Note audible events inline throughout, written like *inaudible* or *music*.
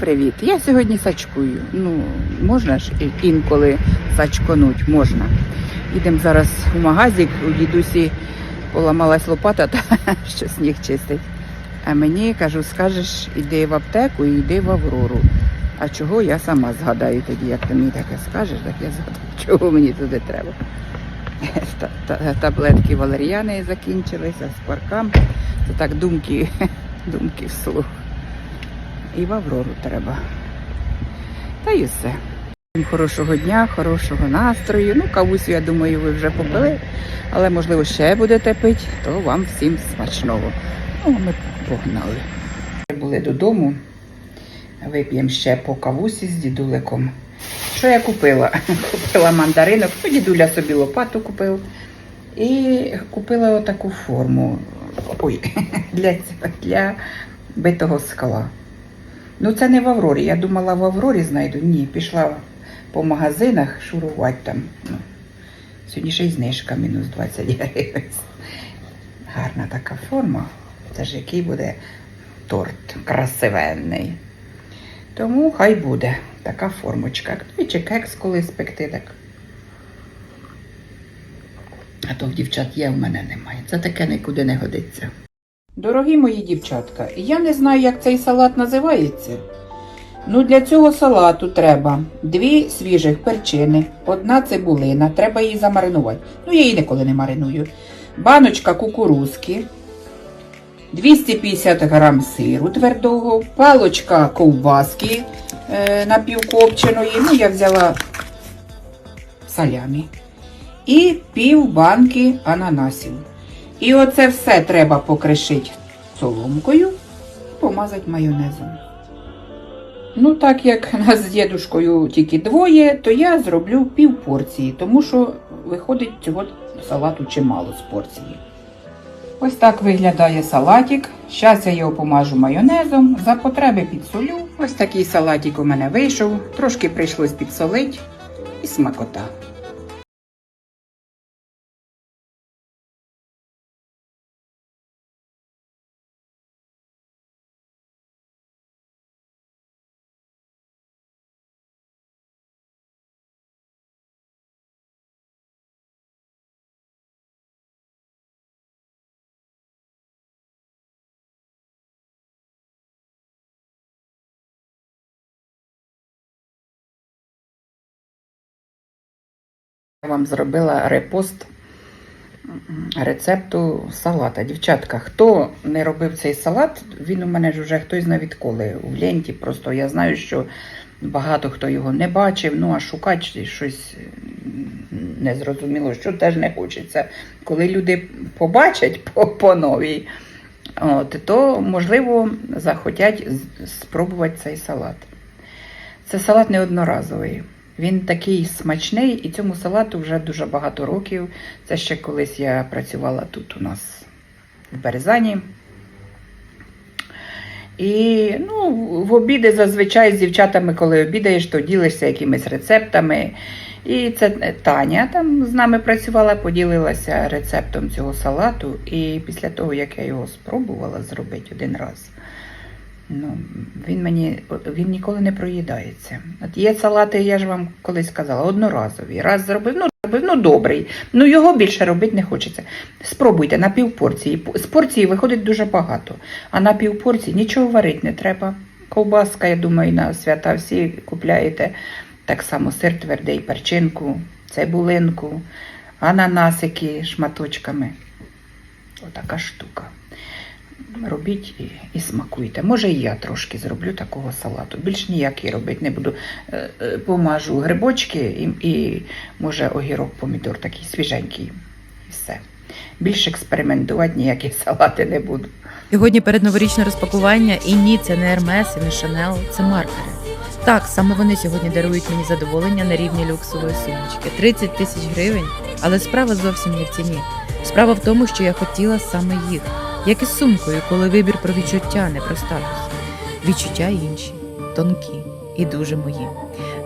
Привіт. Я сьогодні сачкую. Ну, можна ж інколи сачконуть, можна. Їдемо зараз у магазик, у дідусі поламалась лопата, *laughs* та що сніг чистить. А мені кажу, скажеш, іди в аптеку і йди в Аврору. А чого я сама згадаю тоді, як ти мені таке скажеш, так я згадаю, *laughs* чого мені туди треба. *laughs* Та- та- Таблетки валеріани закінчилися, спаркам. Це так думки, думки вслух. І в Аврору треба. Та й усе. Хорошого дня, хорошого настрою. Ну, кавусю, я думаю, ви вже попили, але можливо ще будете пити, то вам всім смачного. Ну, ми погнали. Були додому, вип'ємо ще по кавусі з дідуликом. Що я купила? *laughs* Купила мандаринок, ну, дідуля собі лопату купив. І купила отаку форму. Ой, *laughs* для, для битого скла. Ну, це не в Аврорі. Я думала, в Аврорі знайду. Ні, пішла по магазинах шурувати там. Ну, сьогодні ще й знижка мінус 20 гривень. Гарна така форма. Це ж який буде торт красивенний. Тому хай буде така формочка. Ну, чи кекс колись пекти так. А то в дівчат є, в мене немає. Це таке нікуди не годиться. Дорогі мої дівчатка, я не знаю, як цей салат називається. Ну, для цього салату треба дві свіжих перчини, одна цибулина, треба її замаринувати. Ну, я її ніколи не мариную. Баночка кукурузки, 250 грам сиру твердого, палочка ковбаски е, напівкопченої. Ну, я взяла салямі. І пів банки ананасів. І оце все треба покришити соломкою і помазати майонезом. Ну, так як нас з дідушкою тільки двоє, то я зроблю пів порції, тому що виходить цього салату чимало з порції. Ось так виглядає салатик. Зараз я його помажу майонезом, за потреби підсолю. Ось такий салатик у мене вийшов, трошки прийшлось підсолити і смакота. Я вам зробила репост рецепту салата. Дівчатка, хто не робив цей салат, він у мене ж вже хтось знає відколи в ленті. Просто я знаю, що багато хто його не бачив, ну а шукати щось незрозуміло, що теж не хочеться. Коли люди побачать по, новій, от, то можливо захотять спробувати цей салат. Це салат не одноразовий. Він такий смачний, і цьому салату вже дуже багато років. Це ще колись я працювала тут у нас в Березані. І ну, в обіди зазвичай з дівчатами, коли обідаєш, то ділишся якимись рецептами. І це Таня там з нами працювала, поділилася рецептом цього салату. І після того, як я його спробувала зробити один раз, Ну, він мені він ніколи не проїдається. От є салати, я ж вам колись казала, одноразові. Раз зробив, ну зробив, ну добрий. Ну його більше робити не хочеться. Спробуйте на півпорції. З порції виходить дуже багато. А на півпорції нічого варити не треба. Ковбаска, я думаю, на свята всі купляєте. Так само сир твердий, перчинку, цибулинку, ананасики шматочками. Отака штука робіть і, і смакуйте. Може, і я трошки зроблю такого салату. Більш ніякий робити не буду. Е, е, Помажу грибочки і, і може огірок, помідор такий свіженький. І все. Більше експериментувати ніякі *laughs* салати не буду. Сьогодні передноворічне розпакування, і ні, це не Hermes і не Chanel, це маркери. Так, саме вони сьогодні дарують мені задоволення на рівні люксової сумочки. 30 тисяч гривень, але справа зовсім не в ціні. Справа в тому, що я хотіла саме їх, як і сумкою, коли вибір про відчуття, не про статус. Відчуття інші, тонкі і дуже мої.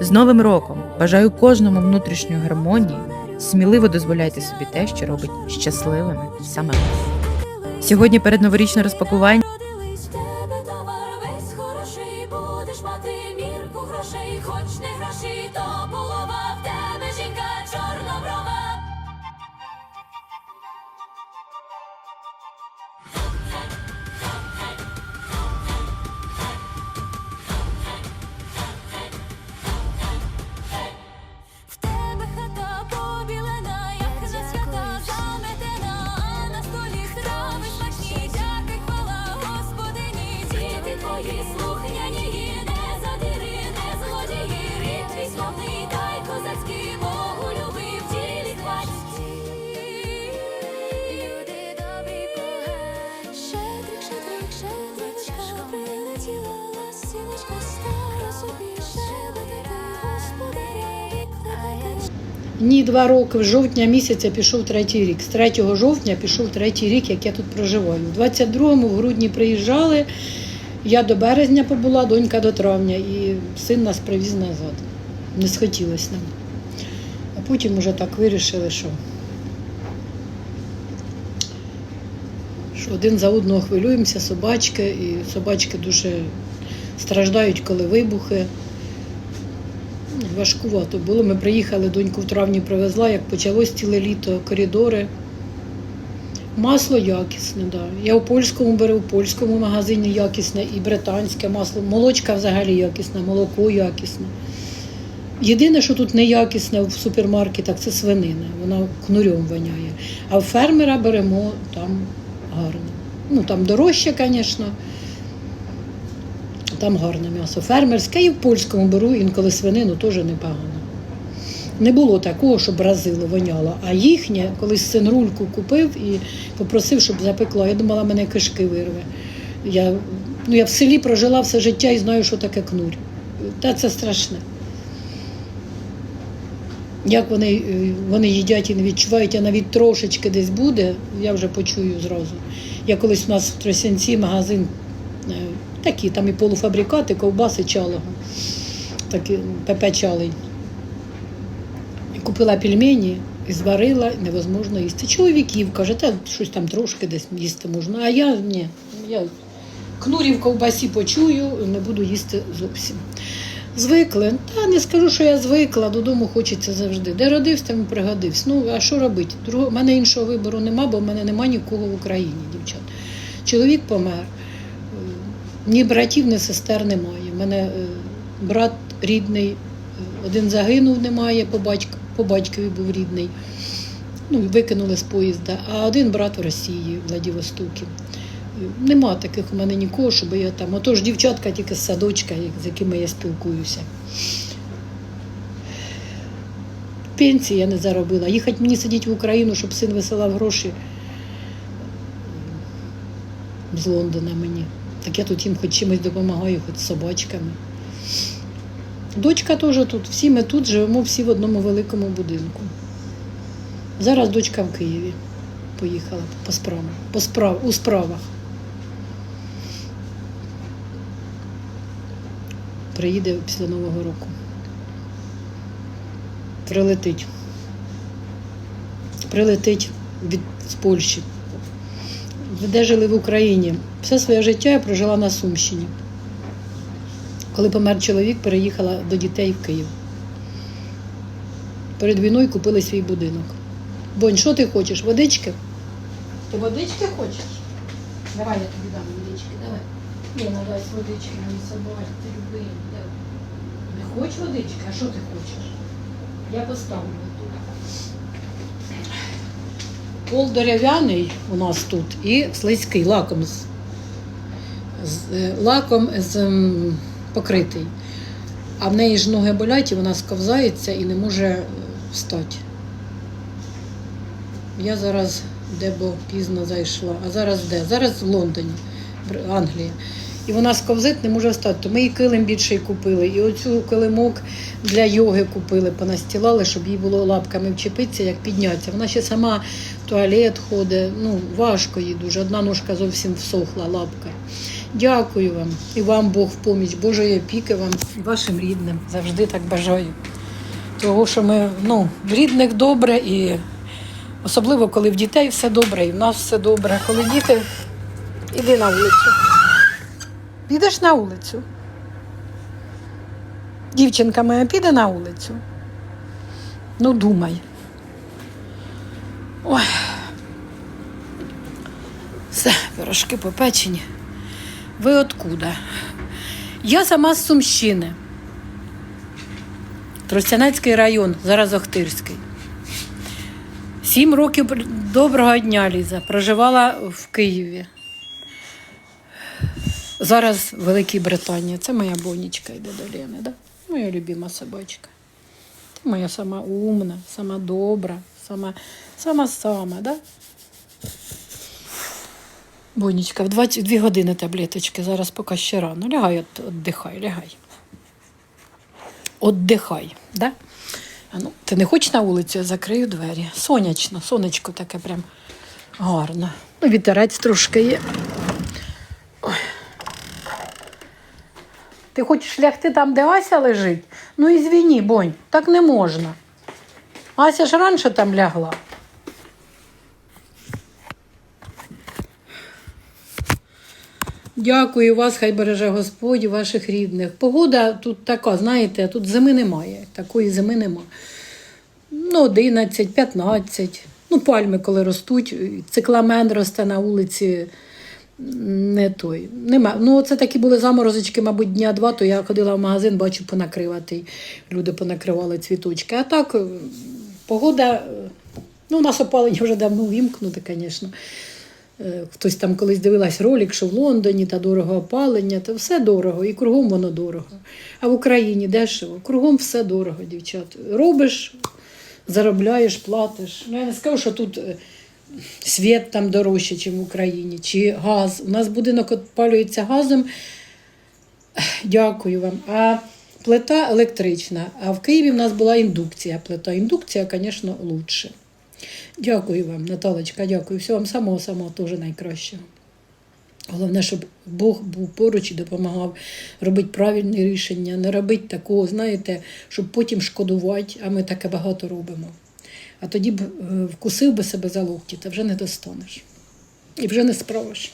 З Новим роком бажаю кожному внутрішньої гармонії. Сміливо дозволяйте собі те, що робить щасливими саме. Сьогодні передноворічне розпакування. Ні, два роки, в жовтня місяця пішов третій рік. З 3 жовтня пішов третій рік, як я тут проживаю. У 22-му в грудні приїжджали, я до березня побула, донька до травня, і син нас привіз назад. Не схотілося нам. А потім вже так вирішили, що, що один за одного хвилюємося, собачки, і собачки дуже страждають, коли вибухи. Важкувато було. Ми приїхали, доньку в травні привезла, як почалось ціле літо, коридори. Масло якісне, да. Я у польському беру, в польському магазині якісне і британське масло. Молочка взагалі якісне, молоко якісне. Єдине, що тут неякісне в супермаркетах, це свинина. Вона кнурем воняє. А в фермера беремо там гарно. Ну там дорожче, звісно. Там гарне м'ясо. Фермерське і в польському беру інколи свинину теж непогано. Не було такого, щоб разило, воняло. А їхнє, колись син рульку купив і попросив, щоб запекла. Я думала, мене кишки вирве. Я, ну, я в селі прожила все життя і знаю, що таке кнурь. Та це страшне. Як вони, е, вони їдять і не відчувають, а навіть трошечки десь буде, я вже почую зразу. Я колись у нас в Тросянці магазин е, такі, там і полуфабрикати, ковбаси чалого, такі ПП чалий. І купила пельмені і зварила, невозможно їсти. Чоловіків каже, та щось там трошки десь їсти можна. А я ні. Я кнурів ковбасі почую, не буду їсти зовсім. Звикли. Та не скажу, що я звикла, додому хочеться завжди. Де родився, там пригодився. Ну, а що робити? В мене іншого вибору нема, бо в мене нема нікого в Україні, дівчат. Чоловік помер. Ні братів, ні сестер немає. У мене е, брат рідний, е, один загинув, немає, по, батьку, по батькові був рідний. Ну, викинули з поїзда, а один брат в Росії, в Владивостокі. Е, Нема таких у мене нікого, щоб я там. Отож, дівчатка тільки з садочка, з якими я спілкуюся. Пенсії я не заробила. Їхати мені сидіти в Україну, щоб син висилав гроші з Лондона мені. Так я тут їм хоч чимось допомагаю, хоч з собачками. Дочка теж тут. Всі ми тут живемо всі в одному великому будинку. Зараз дочка в Києві поїхала по справах, по справ, у справах. Приїде після Нового року. Прилетить. Прилетить від з Польщі. Де жили в Україні. Все своє життя я прожила на Сумщині. Коли помер чоловік, переїхала до дітей в Київ. Перед війною купили свій будинок. Бонь, що ти хочеш? Водички? Ти водички хочеш? Давай я тобі дам водички, давай. Ні, надай водички мені собою, ти люби. Не хочеш водички? А що ти хочеш? Я поставлю тут. Пол дерев'яний у нас тут і слизький лаком з, з е, лаком з м, покритий. А в неї ж ноги болять, і вона сковзається і не може е, встати. Я зараз де бо пізно зайшла, а зараз де? Зараз в Лондоні, Англія. І вона сковзить, не може встати. То ми їй килим більший купили. І оцю килимок для йоги купили, понастілали, щоб їй було лапками вчепитися, як піднятися. Вона ще сама в туалет ходить. Ну, важко їй дуже. Одна ножка зовсім всохла, лапка. Дякую вам і вам Бог в поміч, Божої опіки вам і вашим рідним. Завжди так бажаю. Того, що ми ну, в рідних добре і особливо, коли в дітей все добре, і в нас все добре. Коли діти, іди на вулицю. Підеш на вулицю. Дівчинка моя піде на вулицю. Ну, думай. Ой. Все, пирожки попечені. Ви откуда? Я сама з Сумщини. Тростянецький район, зараз Охтирський. Сім років доброго дня, Ліза. Проживала в Києві. Зараз в Великій Британії. Це моя бонічка йде до Лени, да? Моя любима собачка. Ти моя сама умна, сама добра, сама сама сама, да? Бонічка, в 22 години таблеточки, зараз поки ще рано. Лягай, віддихай, лягай. Отдихай, да? Ну, ти не хочеш на вулицю, я закрию двері. Сонячно, сонечко таке прям гарно. Ну, вітерець трошки є. Ти хочеш лягти там, де Ася лежить? Ну і звіні, бонь, так не можна. Ася ж раніше там лягла. Дякую вас, хай береже Господь, ваших рідних. Погода тут така, знаєте, тут зими немає. Такої зими нема. Ну, 11, 15. Ну, пальми, коли ростуть, цикламен росте на вулиці. Не той. Нема. Ну, це такі були заморозочки, мабуть, дня два, то я ходила в магазин, бачу, понакривати. Люди понакривали цвіточки. А так, е, погода, е, ну, у нас опалення вже давно вімкнуте, звісно. Е, Хтось там колись дивилась ролик, що в Лондоні та дорого опалення, то все дорого, і кругом воно дорого. А в Україні дешево, кругом все дорого, дівчат. Робиш, заробляєш, платиш. Ну, я не скажу, що тут світ там дорожче, ніж в Україні, чи газ. У нас будинок опалюється газом. Дякую вам. А плита електрична. А в Києві в нас була індукція. Плита. Індукція, звісно, лучше. Дякую вам, Наталочка, дякую. Всього вам самого самого теж найкращого. Головне, щоб Бог був поруч і допомагав робити правильні рішення, не робити такого, знаєте, щоб потім шкодувати, а ми таке багато робимо. А тоді б е, вкусив би себе за локті, та вже не достанеш. І вже не справиш.